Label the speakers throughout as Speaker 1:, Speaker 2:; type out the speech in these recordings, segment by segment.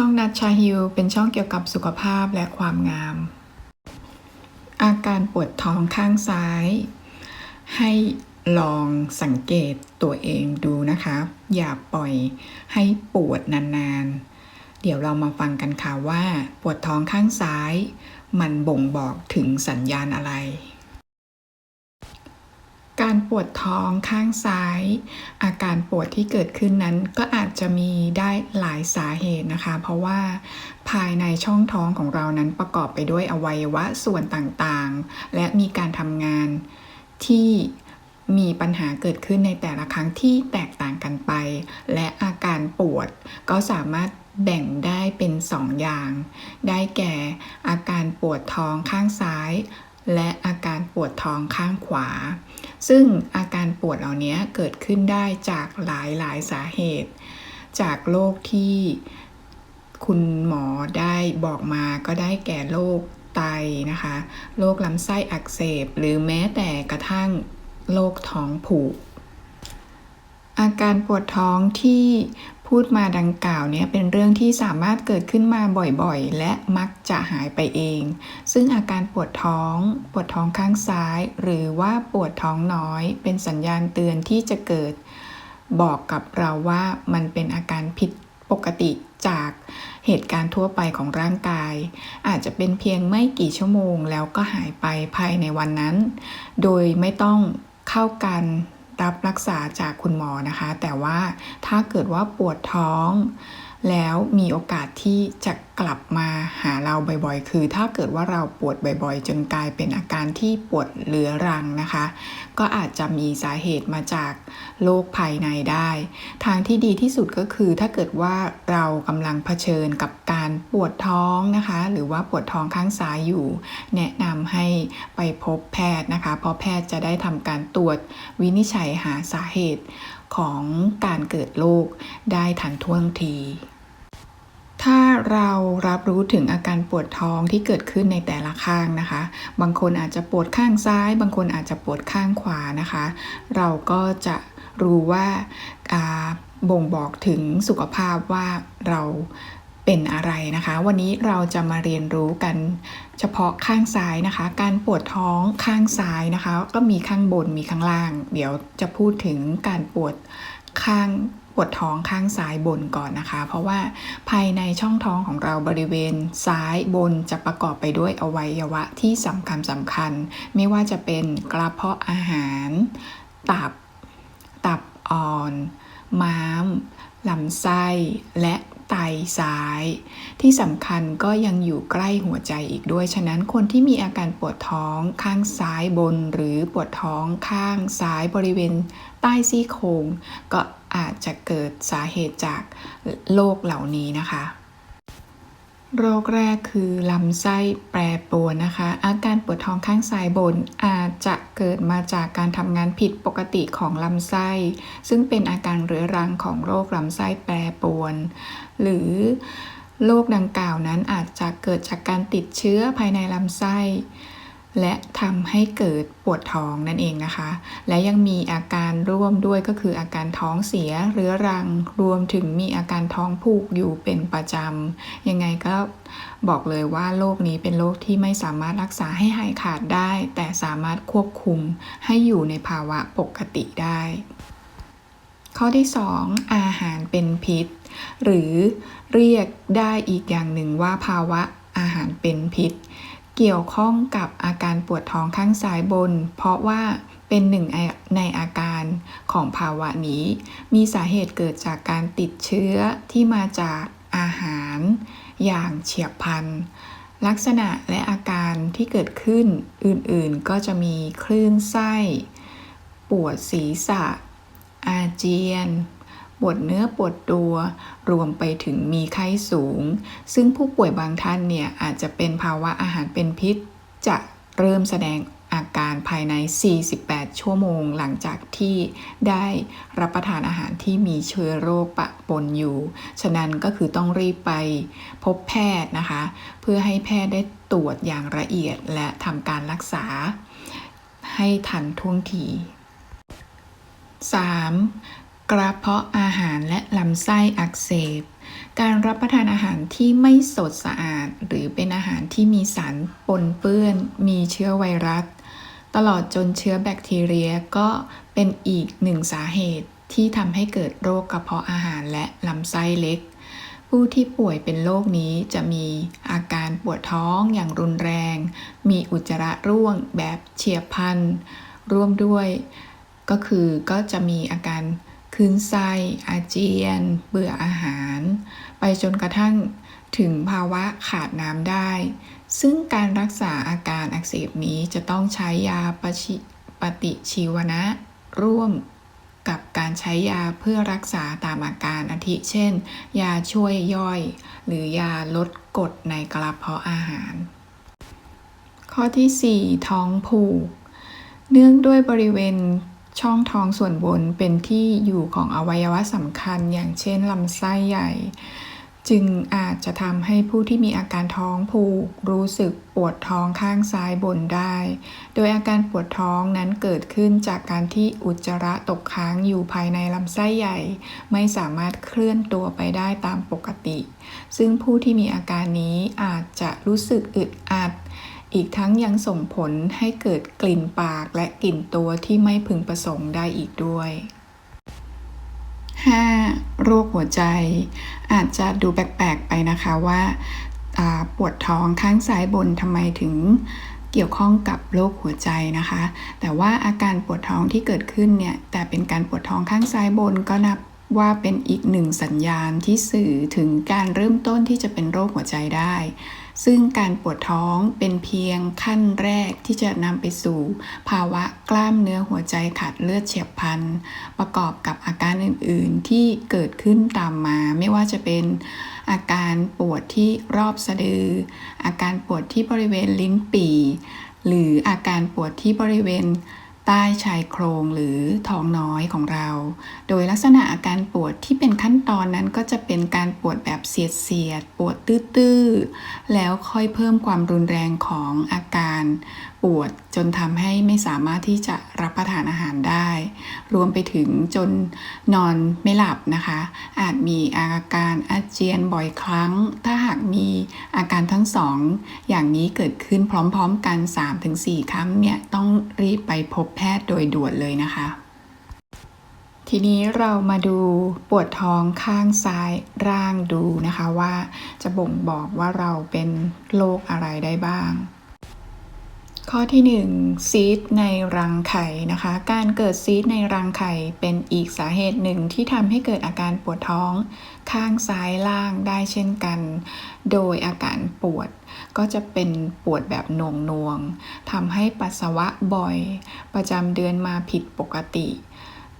Speaker 1: ช่องนัดชาฮิวเป็นช่องเกี่ยวกับสุขภาพและความงาม อาการปวดท้องข้างซ้าย ให้ลองสังเกตตัวเองดูนะคะ อย่าปล่อยให้ปวดนานๆ เดี๋ยวเรามาฟังกันค่ะว่า ปวดท้องข้างซ้าย มันบ่งบอกถึงสัญญาณอะไร การปวดท้องข้างซ้าย อาการปวดที่เกิดขึ้นนั้นก็อาจจะมีได้หลายสาเหตุนะคะ เพราะว่าภายในช่องท้องของเรานั้นประกอบไปด้วยอวัยวะส่วนต่างๆ และมีการทำงานที่มีปัญหาเกิดขึ้นในแต่ละครั้งที่แตกต่างกันไป และอาการปวดก็สามารถแบ่งได้เป็นสองอย่าง ได้แก่อาการปวดท้องข้างซ้าย และอาการปวดท้องข้างขวา ซึ่งอาการปวดเหล่านี้เกิดขึ้นได้จากหลายหลายสาเหตุ จากโรคที่คุณหมอได้บอกมาก็ได้แก่โรคไตนะคะโรคลำไส้อักเสบ หรือแม้แต่กระทั่งโรคท้องผูกอาการปวดท้องที่ พูดมาดังกล่าวเนี้ยเป็นเรื่องที่สามารถเกิดขึ้นมาบ่อยๆ และมักจะหายไปเอง ซึ่งอาการปวดท้อง ปวดท้องข้างซ้าย หรือว่าปวดท้องน้อย เป็นสัญญาณเตือนที่จะเกิด บอกกับเราว่ามันเป็นอาการผิดปกติจากเหตุการณ์ทั่วไปของร่างกาย อาจจะเป็นเพียงไม่กี่ชั่วโมงแล้วก็หายไปภายในวันนั้น โดยไม่ต้องเข้ากัน รับรักษาจากคุณหมอนะคะ แต่ว่าถ้าเกิดว่าปวดท้อง แล้วมีโอกาสที่จะกลับมาหาเราบ่อยๆ คือ ถ้าเกิดว่าเราปวดบ่อยๆ จนกลายเป็นอาการที่ปวดเรื้อรังนะคะ ก็อาจจะมีสาเหตุมาจากโรคภายในได้ ทางที่ดีที่สุดก็คือ ถ้าเกิดว่าเรากำลังเผชิญกับการปวดท้องนะคะ หรือว่าปวดท้องข้างซ้ายอยู่ แนะนำให้ไปพบแพทย์นะคะ เพราะแพทย์จะได้ทำการตรวจวินิจฉัยหาสาเหตุของการเกิดลูกได้ทันท่วงที ถ้าเรารับรู้ถึงอาการปวดท้องที่เกิดขึ้นในแต่ละข้างนะคะ บางคนอาจจะปวดข้างซ้าย บางคนอาจจะปวดข้างขวานะคะ เราก็จะรู้ว่าบ่งบอกถึงสุขภาพว่าเรา เป็นอะไรนะคะ วันนี้เราจะมาเรียนรู้กันเฉพาะข้างซ้ายนะคะ การปวดท้องข้างซ้ายนะคะ ก็มีข้างบนมีข้างล่าง เดี๋ยวจะพูดถึงการปวดข้างปวดท้องข้างซ้ายบนก่อนนะคะ เพราะว่าภายในช่องท้องของเราบริเวณซ้ายบนจะประกอบไปด้วยอวัยวะที่สำคัญสำคัญ ไม่ว่าจะเป็นกระเพาะอาหาร ตับ ตับอ่อน ม้ามลำไส้ และไตซ้าย ที่สำคัญก็ยังอยู่ใกล้หัวใจอีกด้วย ฉะนั้นคนที่มีอาการปวดท้องข้างซ้ายบน หรือปวดท้องข้างซ้ายบริเวณใต้ซี่โครงก็อาจจะเกิดสาเหตุจากโรคเหล่านี้นะคะ โรคแรกคือลำไส้แปรปรวนนะคะ อาการปวดท้องข้างซ้ายบนอาจจะเกิดมาจากการทำงานผิดปกติของลำไส้ ซึ่งเป็นอาการเรื้อรังของโรคลำไส้แปรปรวน หรือโรคดังกล่าวนั้นอาจจะเกิดจากการติดเชื้อภายในลำไส้ และทำให้เกิดปวดท้องนั่นเองนะคะ และยังมีอาการร่วมด้วยก็คืออาการท้องเสียเรื้อรัง รวมถึงมีอาการท้องผูกอยู่เป็นประจำ ยังไงก็บอกเลยว่าโรคนี้เป็นโรคที่ไม่สามารถรักษาให้หายขาดได้ แต่สามารถควบคุมให้อยู่ในภาวะปกติได้ ข้อที่ 2 อาหารเป็นพิษ หรือเรียกได้อีกอย่างหนึ่งว่าภาวะอาหารเป็นพิษ เกี่ยวข้องกับอาการปวดท้องข้างซ้ายบน เพราะว่าเป็นหนึ่งในอาการของภาวะนี้ มีสาเหตุเกิดจากการติดเชื้อที่มาจากอาหารอย่างเฉียบพลัน ลักษณะและอาการที่เกิดขึ้นอื่นๆก็จะมีคลื่นไส้ ปวดศีรษะ อาเจียน ปวดเนื้อปวดตัว รวมไปถึงมีไข้สูง ซึ่งผู้ป่วยบางท่านเนี่ยอาจจะเป็นภาวะอาหารเป็นพิษ จะเริ่มแสดงอาการภายใน 48 ชั่วโมง หลังจากที่ได้รับประทานอาหารที่มีเชื้อโรคปะปนอยู่ ฉะนั้นก็คือต้องรีบไปพบแพทย์นะคะ เพื่อให้แพทย์ได้ตรวจอย่างละเอียดและทำการรักษา ให้ทันท่วงที 3. กระเพาะอาหารและลำไส้อักเสบ การรับประทานอาหารที่ไม่สดสะอาด หรือเป็นอาหารที่มีสารปนเปื้อน มีเชื้อไวรัส ตลอดจนเชื้อแบคทีเรียก็เป็นอีกหนึ่งสาเหตุที่ทำให้เกิดโรคกระเพาะอาหารและลำไส้เล็ก ผู้ที่ป่วยเป็นโรคนี้จะมีอาการปวดท้องอย่างรุนแรง มีอุจจาระร่วงแบบเฉียบพลัน ร่วมด้วย ก็คือก็จะมีอาการ คลื่นไส้อาเจียน เบื่ออาหาร ไปจนกระทั่งถึงภาวะขาดน้ำได้ ซึ่งการรักษาอาการอักเสบนี้จะต้องใช้ยาปฏิปฏิชีวนะ ร่วมกับการใช้ยาเพื่อรักษาตามอาการอาทิเช่น ยาช่วยย่อย หรือยาลดกรดในกระเพาะอาหาร ข้อที่ 4 ท้องผูก เนื่องด้วยบริเวณ ช่องท้องส่วนบนเป็นที่อยู่ของอวัยวะสำคัญ อย่างเช่นลำไส้ใหญ่ จึงอาจจะทำให้ผู้ที่มีอาการท้องผูก รู้สึกปวดท้องข้างซ้ายบนได้ โดยอาการปวดท้องนั้นเกิดขึ้นจากการที่อุจจาระตกค้างอยู่ภายในลำไส้ใหญ่ ไม่สามารถเคลื่อนตัวไปได้ตามปกติ ซึ่งผู้ที่มีอาการนี้อาจจะรู้สึกอึดอัด อีกทั้งยังส่งผลให้เกิดกลิ่นปากและกลิ่นตัวที่ไม่พึงประสงค์ได้อีกด้วย 5. โรคหัวใจ อาจจะดูแปลกๆไปนะคะว่าปวดท้องข้างซ้ายบนทำไมถึงเกี่ยวข้องกับโรคหัวใจนะคะ แต่ว่าอาการปวดท้องที่เกิดขึ้นเนี่ยแต่เป็นการปวดท้องข้างซ้ายบนก็นับว่าเป็นอีกหนึ่งสัญญาณที่สื่อถึงการเริ่มต้นที่จะเป็นโรคหัวใจได้ ซึ่งการปวดท้องเป็นเพียงขั้นแรกที่จะนำไปสู่ ภาวะกล้ามเนื้อหัวใจขาดเลือดเฉียบพลัน ประกอบกับอาการอื่น ๆ ที่เกิดขึ้นตามมา ไม่ว่าจะเป็นอาการปวดที่รอบสะดือ อาการปวดที่บริเวณลิ้นปี่ หรืออาการปวดที่บริเวณ ใต้ชายโครงหรือท้องน้อยของเรา โดยลักษณะอาการปวดที่เป็นขั้นตอนนั้นก็จะเป็นการปวดแบบเสียดเสียด ปวดตื้อๆ แล้วค่อยเพิ่มความรุนแรงของอาการ ปวดจนทำให้ไม่สามารถที่จะรับประทานอาหารได้ รวมไปถึงจนนอนไม่หลับนะคะ อาจมีอาการอาเจียนบ่อยครั้ง ถ้าหากมีอาการทั้งสองอย่างนี้เกิดขึ้นพร้อมๆกัน 3-4 ครั้งเนี่ยต้องรีบไปพบแพทย์โดยด่วนเลยนะคะทีนี้เรามาดูปวดท้องข้างซ้ายร่างดูนะคะว่าจะบ่งบอกว่าเราเป็นโรคอะไรได้บ้าง ข้อที่1ซีดในรังไข่นะคะ การเกิดซีดในรังไข่เป็นอีกสาเหตุหนึ่งที่ทำให้เกิดอาการปวดท้องข้างซ้ายล่างได้เช่นกัน โดยอาการปวดก็จะเป็นปวดแบบหน่วงนวงทำให้ปัสสาวะบ่อย ประจำเดือนมาผิดปกติ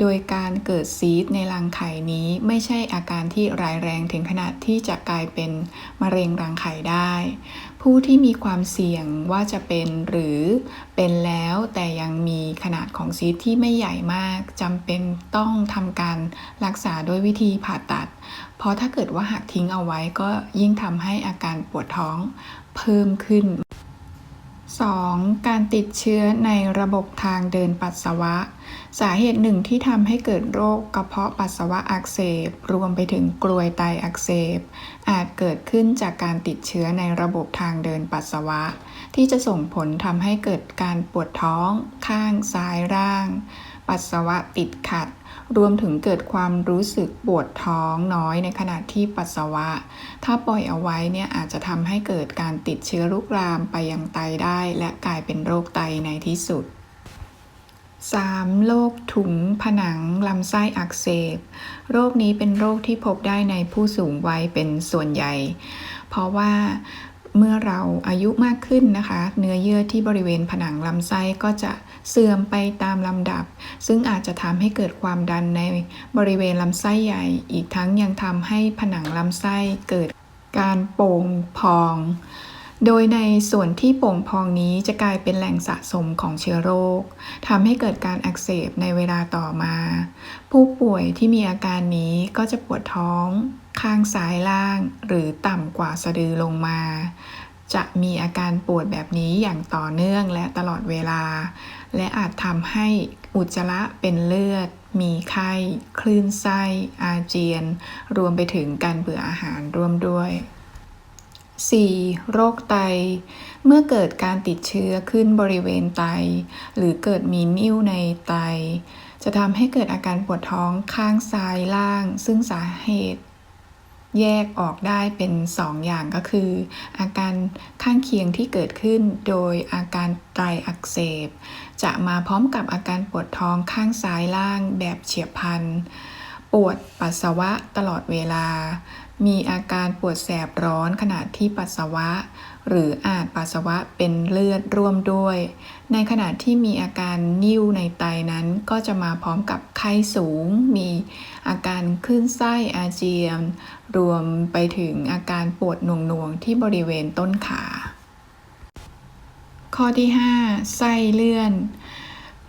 Speaker 1: โดยการเกิดซีดในรังไข่นี้ไม่ใช่อาการที่ร้ายแรงถึงขนาดที่จะกลายเป็นมะเร็งรังไข่ได้ ผู้ที่มีความเสี่ยงว่าจะเป็นหรือเป็นแล้วแต่ยังมีขนาดของซีสที่ไม่ใหญ่มากจำเป็นต้องทำการรักษาด้วยวิธีผ่าตัด เพราะถ้าเกิดว่าหักทิ้งเอาไว้ก็ยิ่งทำให้อาการปวดท้องเพิ่มขึ้น 2. การติดเชื้อในระบบทางเดินปัสสาวะ สาเหตุหนึ่งที่ทำให้เกิดโรคกระเพาะปัสสาวะอักเสบ รวมไปถึงกลวยไตอักเสบ อาจเกิดขึ้นจากการติดเชื้อในระบบทางเดินปัสสาวะ ที่จะส่งผลทำให้เกิดการปวดท้อง ข้างซ้ายร่าง ปัสสาวะติดขัด รวมถึงเกิดความรู้สึกปวดท้องน้อยในขณะที่ปัสสาวะ ถ้าปล่อยเอาไว้เนี่ยอาจจะทำให้เกิดการติดเชื้อลุกลามไปยังไตได้ และกลายเป็นโรคไตในที่สุด 3. โรคถุงผนังลำไส้อักเสบ โรคนี้เป็นโรคที่พบได้ในผู้สูงวัยเป็นส่วนใหญ่ เพราะว่าเมื่อเราอายุมากขึ้นนะคะ เนื้อเยื่อที่บริเวณผนังลำไส้ก็จะเสื่อมไปตามลำดับ ซึ่งอาจจะทำให้เกิดความดันในบริเวณลำไส้ใหญ่ อีกทั้งยังทำให้ผนังลำไส้เกิดการโป่งพอง โดยในส่วนที่โป่งพองนี้จะกลายเป็นแหล่งสะสมของเชื้อโรคทำให้เกิดการอักเสบในเวลาต่อมา ผู้ป่วยที่มีอาการนี้ก็จะปวดท้อง ข้างซ้ายล่าง หรือต่ำกว่าสะดือลงมา จะมีอาการปวดแบบนี้อย่างต่อเนื่องและตลอดเวลา และอาจทำให้อุจจาระเป็นเลือด มีไข้ คลื่นไส้ อาเจียน รวมไปถึงการเบื่ออาหารร่วมด้วย 4. โรคไต เมื่อเกิดการติดเชื้อขึ้นบริเวณไต หรือเกิดมีนิ่วในไต จะทำให้เกิดอาการปวดท้องข้างซ้ายล่าง ซึ่งสาเหตุ แยกออกได้เป็น 2 อย่างก็คือ อาการข้างเคียงที่เกิดขึ้นโดยอาการไตอักเสบ จะมาพร้อมกับอาการปวดท้องข้างซ้ายล่างแบบเฉียบพลัน ปวดปัสสาวะตลอดเวลา มีอาการปวดแสบร้อนขณะที่ปัสสาวะ หรืออาจปัสสาวะเป็นเลือดร่วมด้วย ในขณะที่มีอาการนิ่วในไตนั้น ก็จะมาพร้อมกับไข้สูง มีอาการคลื่นไส้อาเจียน รวมไปถึงอาการปวดหน่วงๆที่บริเวณต้นขา ข้อที่ 5 ไส้เลื่อน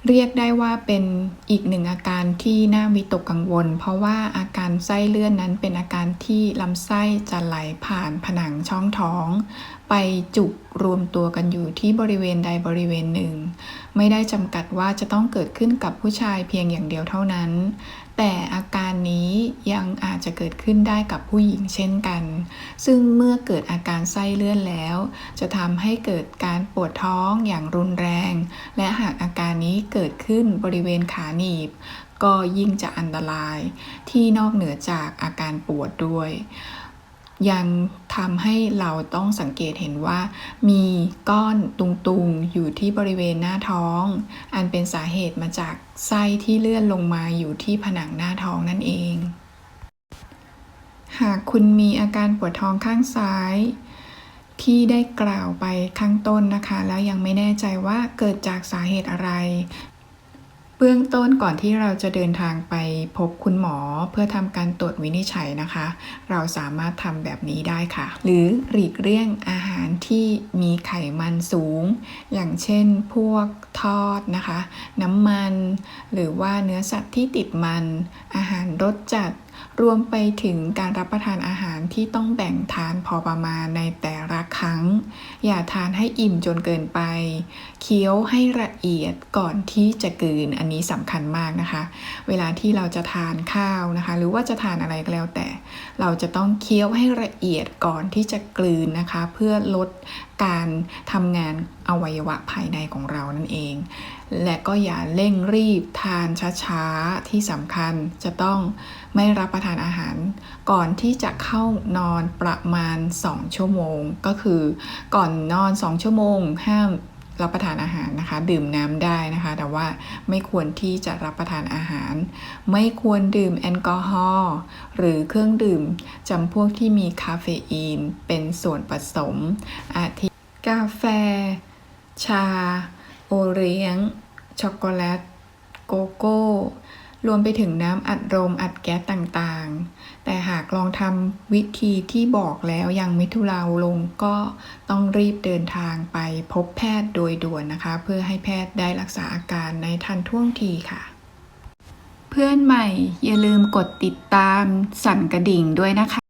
Speaker 1: เรียกได้ว่าเป็นอีกหนึ่งอาการที่น่าวิตกกังวล เพราะว่าอาการไส้เลื่อนนั้นเป็นอาการที่ลำไส้จะไหลผ่านผนังช่องท้อง ไปจุกรวมตัวกันอยู่ที่บริเวณใดบริเวณหนึ่ง ไม่ได้จำกัดว่าจะต้องเกิดขึ้นกับผู้ชายเพียงอย่างเดียวเท่านั้น แต่อาการนี้ยังอาจจะเกิดขึ้นได้กับผู้หญิงเช่นกัน ซึ่งเมื่อเกิดอาการไส้เลื่อนแล้ว จะทำให้เกิดการปวดท้องอย่างรุนแรง และหากอาการนี้เกิดขึ้นบริเวณขาหนีบ ก็ยิ่งจะอันตรายที่นอกเหนือจากอาการปวดด้วย ยังทำให้เราต้องสังเกตเห็นว่า มีก้อนตุงๆ อยู่ที่บริเวณหน้าท้อง อันเป็นสาเหตุมาจากไส้ที่เลื่อนลงมาอยู่ที่ผนังหน้าท้องนั่นเอง หากคุณมีอาการปวดท้องข้างซ้าย ที่ได้กล่าวไปข้างต้นนะคะ แล้วยังไม่แน่ใจว่าเกิดจากสาเหตุอะไร เบื้องต้นก่อนที่เราจะเดินทางไปพบคุณหมอเพื่อทำการตรวจวินิจฉัยนะคะ เราสามารถทำแบบนี้ได้ค่ะ หรือหลีกเลี่ยงอาหารที่มีไขมันสูง อย่างเช่นพวกทอดนะคะ น้ำมัน หรือว่าเนื้อสัตว์ที่ติดมัน อาหารรสจัด รวมไปถึงการรับประทานอาหาร ที่ต้องแบ่งทานพอประมาณในแต่ละครั้ง อย่าทานให้อิ่มจนเกินไป เคี้ยวให้ละเอียดก่อนที่จะกลืน อันนี้สำคัญมากนะคะ เวลาที่เราจะทานข้าวนะคะ หรือว่าจะทานอะไรก็แล้วแต่ เราจะต้องเคี้ยวให้ละเอียดก่อนที่จะกลืนนะคะ เพื่อลดการทำงานอวัยวะภายในของเรานั่นเอง และก็อย่าเร่งรีบทานช้าๆ ที่สำคัญจะต้องไม่รับประทานอาหาร ก่อนที่จะเข้านอนประมาณ 2 ชั่วโมง ก็คือก่อนนอน 2 ชั่วโมง ห้ามรับประทานอาหารนะคะ ดื่มน้ำได้นะคะ แต่ว่าไม่ควรที่จะรับประทานอาหาร ไม่ควรดื่มแอลกอฮอล์หรือเครื่องดื่มจำพวกที่มีคาเฟอีนเป็นส่วนผสม อาทิกาแฟ ชา โอเลี้ยง ช็อกโกแลต โกโก้ รวมไปถึงน้ำอัดลมอัดแก๊สต่างๆ แต่หากลองทำวิธีที่บอกแล้วยังไม่ทุเลาลงก็ต้องรีบเดินทางไปพบแพทย์โดยด่วนนะคะ เพื่อให้แพทย์ได้รักษาอาการในทันท่วงทีค่ะ เพื่อนใหม่อย่าลืมกดติดตามสั่นกระดิ่งด้วยนะคะ